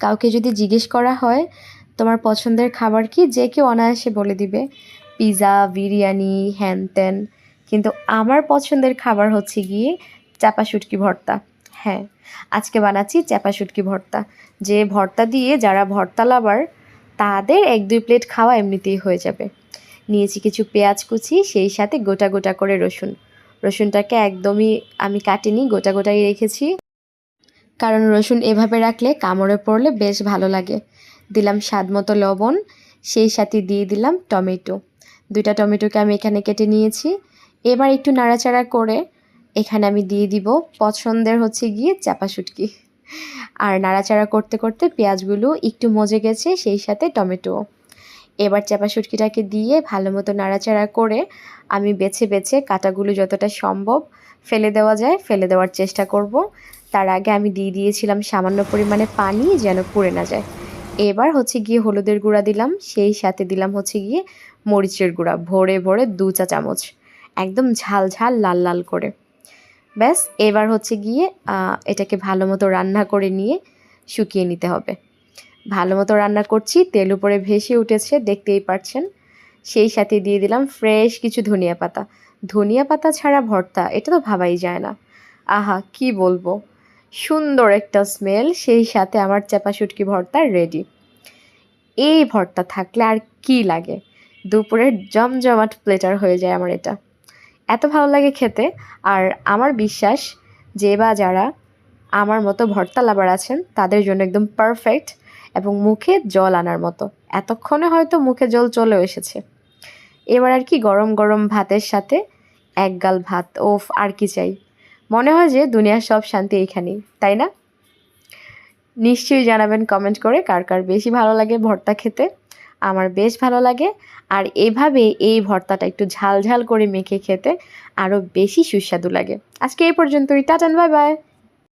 কাউকে যদি জিজ্ঞেস করা হয়, তোমার পছন্দের খাবার কি? যে কেউ অনায়াসে বলে দিবে পিৎজা বিরিয়ানি, হ্যান ত্যান। কিন্তু আমার পছন্দের খাবার হচ্ছে গিয়ে চাপা শুটকি ভর্তা। হ্যাঁ আজকে বানাচ্ছি চাপা শুটকি ভর্তা। যে ভর্তা দিয়ে যারা ভর্তা লাভার, তাদের এক দুই প্লেট খাওয়া এমনিতেই হয়ে যাবে। নিয়েছি কিছু পেঁয়াজ কুচি, সেই সাথে গোটা গোটা করে রসুন। রসুনটাকে একদমই আমি কাটিনি, গোটা গোটাই রেখেছি। কারণ রসুন এভাবে রাখলে কামড়ে পড়লে বেশ ভালো লাগে। দিলাম স্বাদ মতো লবণ, সেই সাথে দিয়ে দিলাম টমেটো। দুইটা টমেটোকে আমি এখানে কেটে নিয়েছি। এবার একটু নাড়াচাড়া করে এখানে আমি দিয়ে দিব পছন্দের হচ্ছে গিয়ে চাপা শুটকি। আর নাড়াচাড়া করতে করতে পেঁয়াজগুলো একটু মজে গেছে, সেই সাথে টমেটো। এবার চাপা শুটকিটাকে দিয়ে ভালো মতো নাড়াচাড়া করে আমি বেছে বেছে কাটাগুলো যতটা সম্ভব ফেলে দেওয়া যায়, ফেলে দেওয়ার চেষ্টা করব। তার আগে আমি দিয়ে দিয়েছিলাম সামান্য পরিমাণে পানি যেন পুড়ে না যায়। এবার হচ্ছে গিয়ে হলুদের গুঁড়া দিলাম, সেই সাথে দিলাম হচ্ছে গিয়ে মরিচের গুঁড়া, ভরে ভরে দু চা চামচ, একদম ঝাল ঝাল লাল লাল করে। ব্যাস, এবার হচ্ছে গিয়ে এটাকে ভালো মতো রান্না করে নিয়ে শুকিয়ে নিতে হবে। ভালো মতো রান্না করছি, তেল উপরে ভেসে উঠেছে, দেখতেই পাচ্ছেন সেই সাথে দিয়ে দিলাম ফ্রেশ কিছু ধনিয়া পাতা। ধনিয়া পাতা ছাড়া ভর্তা, এটা তো ভাবাই যায় না। আহা, কি বলব? সুন্দর একটা স্মেল সেই সাথে আমার চাপা শুটকি ভর্তা রেডি এই ভর্তা থাকলে আর কি লাগে? দুপুরের জমজমাট প্লেটার হয়ে যায় আমার এটা। এত ভালো লাগে খেতে। আর আমার বিশ্বাস যে বা যারা আমার মতো ভর্তা লাভার আছেন, তাদের জন্য একদম পারফেক্ট এবং মুখে জল আনার মতো। এতক্ষণে হয়তো মুখে জল চলেও এসেছে। এবার আর কি গরম গরম ভাতের সাথে এক গাল ভাত, ওফ, আর কি চাই? মনে হয় যে দুনিয়ার সব শান্তি এইখানেই, তাই না? নিশ্চয়ই জানাবেন কমেন্ট করে কার কার বেশি ভালো লাগে ভর্তা খেতে। আমার বেশ ভালো লাগে। আর এভাবে এই ভর্তাটা একটু ঝাল ঝাল করে মেখে খেতে আরও বেশি সুস্বাদু লাগে। আজকে এই পর্যন্তই। টাটান বাই বাই।